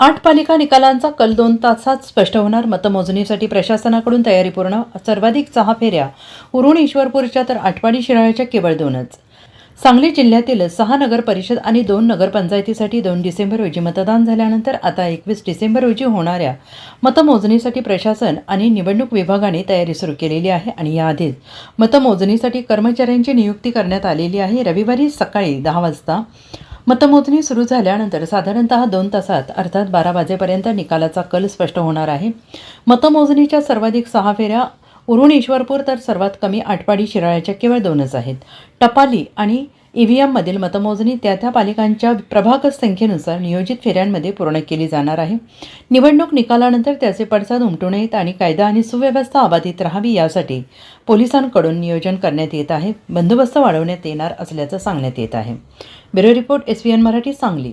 आठ पालिका निकालांचा कल दोन तासात स्पष्ट होणार. मतमोजणीसाठी प्रशासनाकडून तयारी पूर्ण सर्वाधिक सहा फेऱ्या. उरुण ईश्वरपूरच्या तर आटपाडी शिराळ्याच्या केवळ दोनच. सांगली जिल्ह्यातील सहा नगर परिषद आणि दोन नगरपंचायतीसाठी दोन डिसेंबर रोजी मतदान झाल्यानंतर आता एकवीस डिसेंबर रोजी होणाऱ्या मतमोजणीसाठी प्रशासन आणि निवडणूक विभागाने तयारी सुरू केलेली आहे आणि याआधीच मतमोजणीसाठी कर्मचाऱ्यांची नियुक्ती करण्यात आलेली आहे. रविवारी सकाळी दहा वाजता मतमोजणी सुरू झाल्यानंतर साधारणतः दोन तासात अर्थात बारा वाजेपर्यंत निकालाचा कल स्पष्ट होणार आहे. मतमोजणीच्या सर्वाधिक सहा फेऱ्या उरुण ईश्वरपूर तर सर्वात कमी आटपाडी शिराळ्याच्या केवळ दोनच आहेत. टपाली आणि ई व्ही एममधील मतमोजणी त्या त्या पालिकांच्या प्रभाग संख्येनुसार नियोजित फेऱ्यांमध्ये पूर्ण केली जाणार आहे. निवडणूक निकालानंतर त्याचे पडसाद उमटू नयेत आणि कायदा आणि सुव्यवस्था अबाधित राहावी यासाठी पोलिसांकडून नियोजन करण्यात येत आहे. बंदोबस्त वाढवण्यात येणार असल्याचं सांगण्यात येत आहे. Bureau report S V N Marathi Sangli.